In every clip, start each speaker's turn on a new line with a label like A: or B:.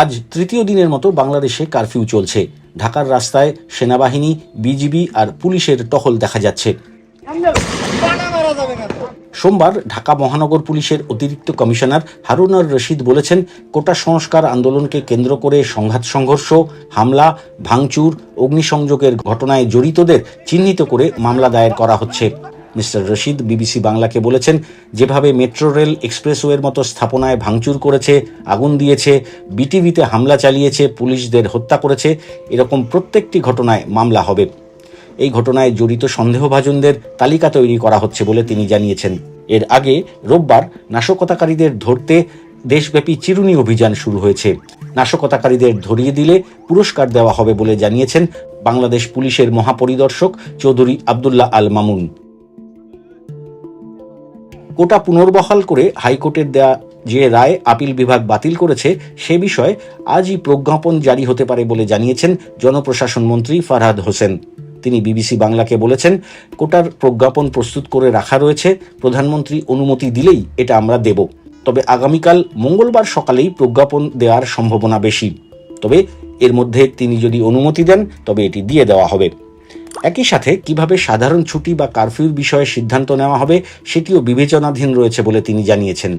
A: আজ তৃতীয় দিনের মতো বাংলাদেশে কারফিউ চলছে। ঢাকার রাস্তায় সেনাবাহিনী, বিজিবি আর পুলিশের টহল দেখা যাচ্ছে। সোমবার ঢাকা মহানগর পুলিশের অতিরিক্ত কমিশনার হারুনার রশিদ বলেছেন, কোটা সংস্কার আন্দোলনকে কেন্দ্র করে সংঘাত, সংঘর্ষ, হামলা, ভাঙচুর, অগ্নিসংযোগের ঘটনায় জড়িতদের চিহ্নিত করে মামলা দায়ের করা হচ্ছে। মিস্টার রশিদ, বিবিসি বাংলাকে বলেছেন, যেভাবে মেট্রো রেল এক্সপ্রেসওয়ের মতো স্থাপনায় ভাঙচুর করেছে, আগুন দিয়েছে, বিটিভিতে হামলা চালিয়েছে, পুলিশদের হত্যা করেছে, এরকম প্রত্যেকটি ঘটনায় মামলা হবে। এই ঘটনায় জড়িত সন্দেহভাজনদের তালিকা তৈরি করা হচ্ছে বলে তিনি জানিয়েছেন। এর আগে রোববার নাশকতাকারীদের ধরতে দেশব্যাপী চিরুনি অভিযান শুরু হয়েছে। নাশকতাকারীদের ধরিয়ে দিলে পুরস্কার দেওয়া হবে বলে জানিয়েছেন বাংলাদেশ পুলিশের মহাপরিদর্শক চৌধুরী আবদুল্লাহ আল মামুন। কোটা পুনর্বহাল করে হাইকোর্টের দেয়া যে রায় আপিল বিভাগ বাতিল করেছে, সে বিষয়ে আজই প্রজ্ঞাপন জারি হতে পারে বলে জানিয়েছেন জনপ্রশাসন মন্ত্রী ফারহাদ হোসেন। তিনি বিবিসি বাংলাকে বলেছেন, কোটার প্রজ্ঞাপন প্রস্তুত করে রাখা রয়েছে, প্রধানমন্ত্রী অনুমতি দিলেই এটা আমরা দেব। তবে আগামীকাল মঙ্গলবার সকালেই প্রজ্ঞাপন দেওয়ার সম্ভাবনা বেশি। তবে এর মধ্যে তিনি যদি অনুমতি দেন, তবে এটি দিয়ে দেওয়া হবে। একই সাথে কীভাবে সাধারণ ছুটি বা কারফিউর বিষয়ে সিদ্ধান্ত নেওয়া হবে সেটিও বিবেচনাধীন রয়েছে বলে তিনি জানিয়েছেন।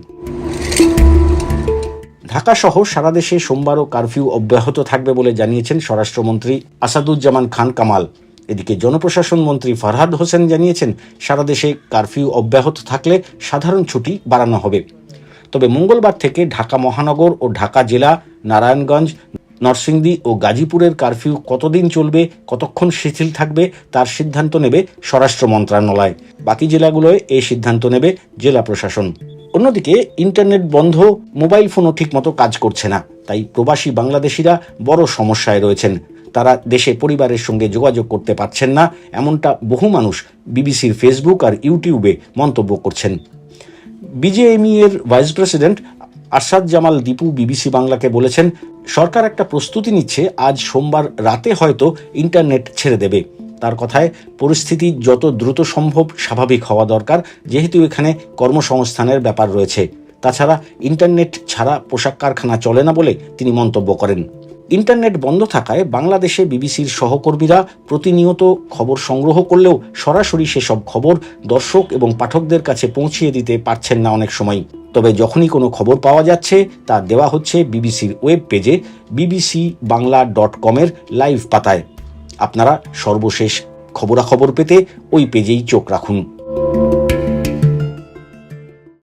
A: ঢাকা সহ সারা দেশে সোমবারও কারফিউ অব্যাহত থাকবে বলে জানিয়েছেন স্বরাষ্ট্রমন্ত্রী আসাদুজ্জামান খান কামাল। এদিকে জনপ্রশাসন মন্ত্রী ফারহাদ হোসেন জানিয়েছেন, সারা দেশে কারফিউ অব্যাহত থাকলে সাধারণ ছুটি বাড়ানো হবে। তবে মঙ্গলবার থেকে ঢাকা মহানগর ও ঢাকা জেলা, নারায়ণগঞ্জ নরসিংদী ও গাজীপুরের কারফিউ কতদিন চলবে, কতক্ষণ শিথিল থাকবে, তার সিদ্ধান্ত নেবে স্বরাষ্ট্র মন্ত্রণালয়। বাকি জেলাগুলোয় এই সিদ্ধান্ত নেবে জেলা প্রশাসন। অন্যদিকে, ইন্টারনেট বন্ধ, মোবাইল ফোনও ঠিকমতো কাজ করছে না। তাই প্রবাসী বাংলাদেশিরা বড় সমস্যায় রয়েছেন। তারা দেশে পরিবারের সঙ্গে যোগাযোগ করতে পারছেন না, এমনটা বহু মানুষ বিবিসির ফেসবুক আর ইউটিউবে মন্তব্য করছেন। বিজেএমই এর vice president Arshad Jamal Dipu BBC বাংলাকে বলেছেন, সরকার একটা প্রস্তুতি নিচ্ছে, আজ সোমবার রাতে হয়তো ইন্টারনেট ছেড়ে দেবে। তার কথায়, পরিস্থিতি যত দ্রুত সম্ভব স্বাভাবিক হওয়া দরকার, যেহেতু এখানে কর্মসংস্থানের ব্যাপার রয়েছে। তাছাড়া, ইন্টারনেট ছাড়া পোশাক কারখানা চলে না বলে তিনি মন্তব্য করেন। ইন্টারনেট বন্ধ থাকায় বাংলাদেশে বিবিসির সহকর্মীরা প্রতিনিয়ত খবর সংগ্রহ করলেও সরাসরি সেসব খবর দর্শক এবং পাঠকদের কাছে পৌঁছিয়ে দিতে পারছেন না অনেক সময়। তবে যখনই কোনো খবর পাওয়া যাচ্ছে, তা দেওয়া হচ্ছে বিবিসির ওয়েব পেজে বিবিসি বাংলা ডট কমের লাইভ পাতায়। আপনারা সর্বশেষ খবরাখবর পেতে ওই পেজেই চোখ রাখুন।